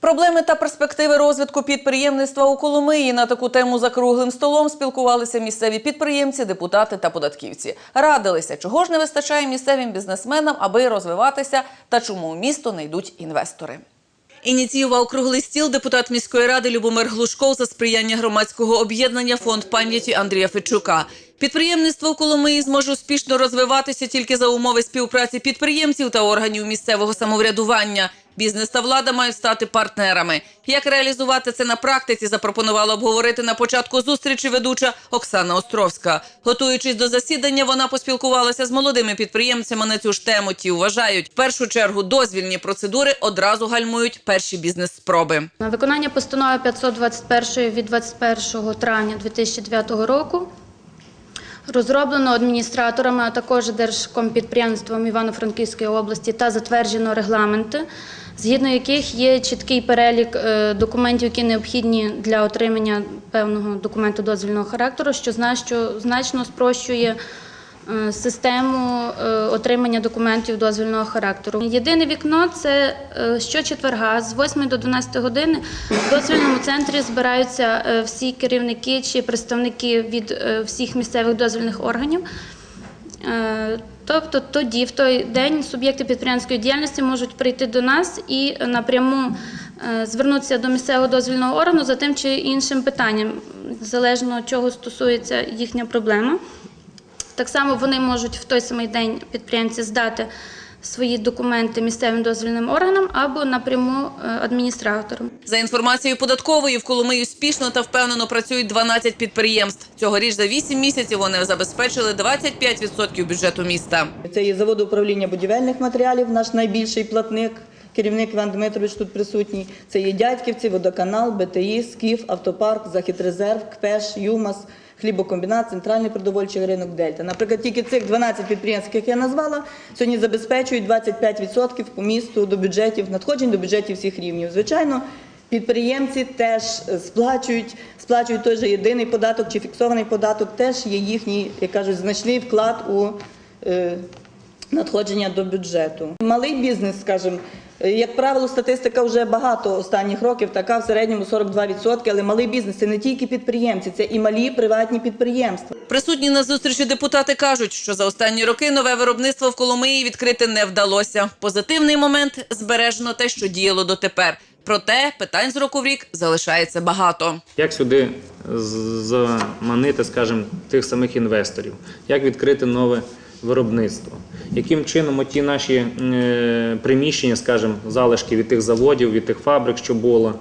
Проблеми та перспективи розвитку підприємництва у Коломиї на таку тему за круглим столом спілкувалися місцеві підприємці, депутати та податківці. Радилися, чого ж не вистачає місцевим бізнесменам, аби розвиватися, та чому у місто не йдуть інвестори. Ініціював круглий стіл депутат міської ради Любомир Глушков за сприяння громадського об'єднання Фонд пам'яті Андрія Федчука. Підприємництво в Коломиї зможе успішно розвиватися тільки за умови співпраці підприємців та органів місцевого самоврядування. Бізнес та влада мають стати партнерами. Як реалізувати це на практиці, запропонувала обговорити на початку зустрічі ведуча Оксана Островська. Готуючись до засідання, вона поспілкувалася з молодими підприємцями на цю ж тему. Ті вважають, в першу чергу дозвільні процедури одразу гальмують перші бізнес-спроби. На виконання постанови 521 від 21 травня 2009 року розроблено адміністраторами, а також Держкомпідприємством Івано-Франківської області та затверджено регламенти, згідно яких є чіткий перелік е, документів, які необхідні для отримання певного документу дозвільного характеру, що значно, спрощує е, систему е, отримання документів дозвільного характеру. Єдине вікно це щочетверга з 8 до 12 години в дозвільному центрі збираються всі керівники чи представники від всіх місцевих дозвільних органів. Е, Тобто тоді, в той день, суб'єкти підприємської діяльності можуть прийти до нас і напряму е, звернутися до місцевого дозвільного органу за тим чи іншим питанням, залежно чого стосується їхня проблема. Так само вони можуть в той самий день підприємці здати свої документи місцевим дозвільним органам або напряму е, адміністраторам. За інформацією податкової, в Коломиї успішно та впевнено працюють 12 підприємств. Цьогоріч за 8 місяців вони забезпечили 25% бюджету міста. Це є завод управління будівельних матеріалів, наш найбільший платник. Керівник Іван Дмитрович тут присутній. Це є Дядьківці, водоканал, БТІ, Скіф, Автопарк, Західрезерв, КПЕШ, ЮМАС, хлібокомбінат, центральний продовольчий ринок Дельта. Наприклад, тільки цих 12 підприємств, яких я назвала, сьогодні забезпечують 25% по місту до бюджетів, надходжень до бюджетів всіх рівнів. Звичайно, підприємці теж сплачують, сплачують той же єдиний податок чи фіксований податок, теж є їхній, як кажуть, значний вклад у е, надходження до бюджету. Малий бізнес, скажімо, е, як правило, статистика вже багато останніх років, така в середньому 42%, але малий бізнес це не тільки підприємці, це і малі приватні підприємства. Присутні на зустрічі депутати кажуть, що за останні роки нове виробництво в Коломиї відкрити не вдалося. Позитивний момент збережено те, що діяло дотепер. Проте питань з року в рік залишається багато. Як сюди заманити, скажімо, тих самих інвесторів? Як відкрити нове виробництво? Яким чином ті наші е, приміщення, скажімо, залишки від тих заводів, від тих фабрик, що було,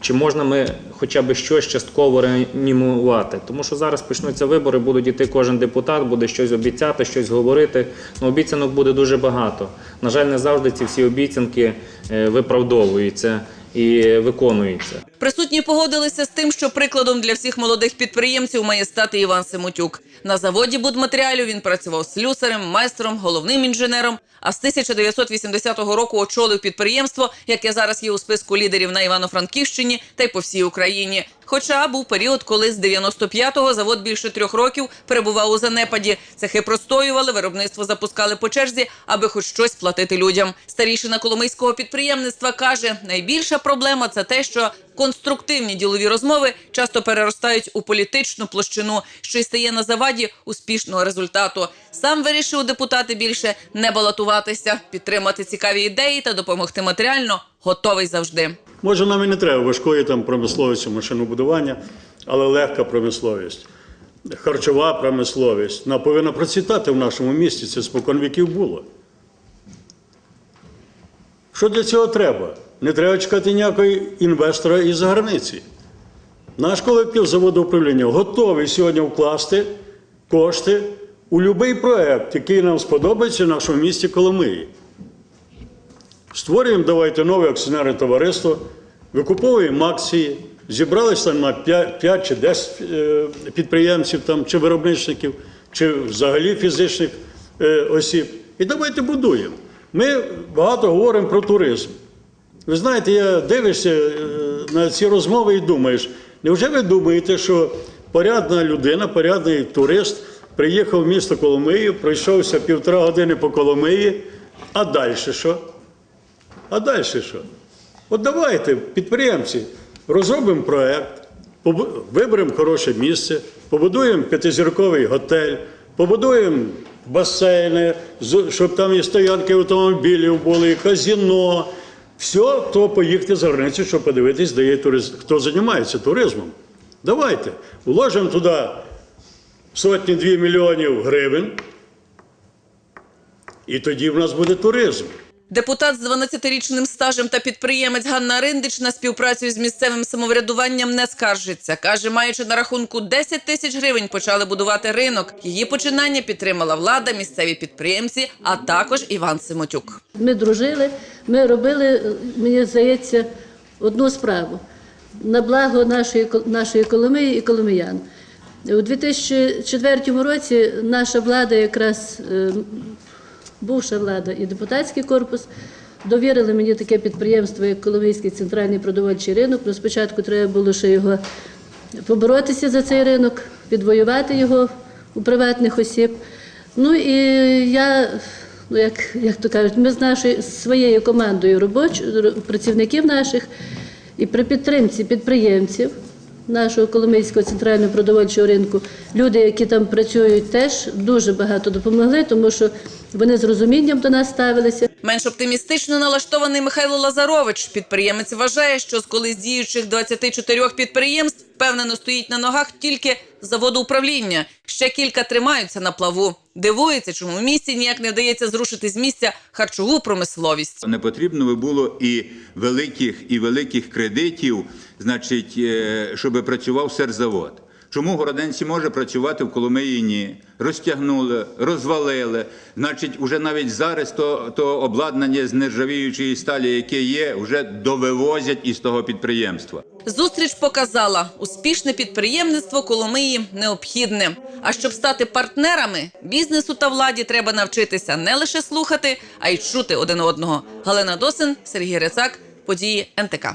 чи можна ми хоча б щось частково реанімувати? Тому що зараз почнуться вибори, будуть іти кожен депутат, буде щось обіцяти, щось говорити. Ну, обіцянок буде дуже багато. На жаль, не завжди ці всі обіцянки е, виправдовуються і виконуються. Присутні погодилися з тим, що прикладом для всіх молодих підприємців має стати Іван Семутюк. На заводі будматеріалів він працював слюсарем, майстром, головним інженером. А з 1980 року очолив підприємство, яке зараз є у списку лідерів на Івано-Франківщині та й по всій Україні. Хоча був період, коли з 95-го завод більше трьох років перебував у занепаді. Цехи простоювали, виробництво запускали по черзі, аби хоч щось платити людям. Старішина коломийського підприємництва каже: найбільша проблема це те, що конструктивні ділові розмови часто переростають у політичну площину, що й стає на заваді успішного результату. Сам вирішив депутати більше не балотуватися, підтримати цікаві ідеї та допомогти матеріально готовий завжди. Може, нам і не треба важкої там промисловості, машинобудування, але легка промисловість, харчова промисловість. Вона повинна процвітати в нашому місті. Це спокон віків було. Що для цього треба? Не треба чекати ніякого інвестора із границі. Наш колектив заводу управління готовий сьогодні вкласти кошти у будь-який проєкт, який нам сподобається в нашому місті Коломиї. Створюємо давайте нове акціонерне товариство, викуповуємо акції, зібралися там на 5, 5 чи 10 е, підприємців там, чи виробничників, чи взагалі фізичних е, осіб. І давайте будуємо. Ми багато говоримо про туризм. Ви знаєте, я дивишся е, на ці розмови і думаєш, невже ви думаєте, що порядна людина, порядний турист приїхав в місто Коломию, пройшовся півтора години по Коломиї, а далі що? А далі що? От давайте, підприємці, розробимо проект, виберемо хороше місце, побудуємо п'ятизірковий готель, побудуємо басейни, щоб там і стоянки автомобілів були, і казіно. Все, то поїхати за границю, щоб подивитись, де є туризм, хто займається туризмом. Давайте, вложимо туди сотні-дві мільйонів гривень, і тоді в нас буде туризм. Депутат з 12-річним стажем та підприємець Ганна Риндич на співпрацю з місцевим самоврядуванням не скаржиться. Каже, маючи на рахунку 10 тисяч гривень, почали будувати ринок. Її починання підтримала влада, місцеві підприємці, а також Іван Симотюк. Ми дружили, ми робили, мені здається, одну справу на благо нашої, нашої Коломиї і коломиян. У 2004 році наша влада, якраз е, бувша влада і депутатський корпус, довірили мені таке підприємство, як Коломийський центральний продовольчий ринок. Ну, спочатку треба було ще його поборотися за цей ринок, відвоювати його у приватних осіб. Ну і я, ну як, як то кажуть, ми з нашою своєю командою робоч, працівників наших і при підтримці підприємців нашого Коломийського центрального продовольчого ринку, люди, які там працюють, теж дуже багато допомогли, тому що вони з розумінням до нас ставилися. Менш оптимістично налаштований Михайло Лазарович. Підприємець вважає, що з колись діючих 24 підприємств впевнено стоїть на ногах тільки заводоуправління. Ще кілька тримаються на плаву. Дивується, чому в місті ніяк не вдається зрушити з місця харчову промисловість. Не потрібно би було і великих, і великих кредитів, значить, е, щоб працював серзавод. Чому Городенці може працювати в Коломиї? Ні. Розтягнули, розвалили. Значить, уже навіть зараз то, то обладнання з нержавіючої сталі, яке є, вже довивозять із того підприємства. Зустріч показала, успішне підприємництво Коломиї необхідне. А щоб стати партнерами, бізнесу та владі треба навчитися не лише слухати, а й чути один одного. Галина Досин, Сергій Рецак, події НТК.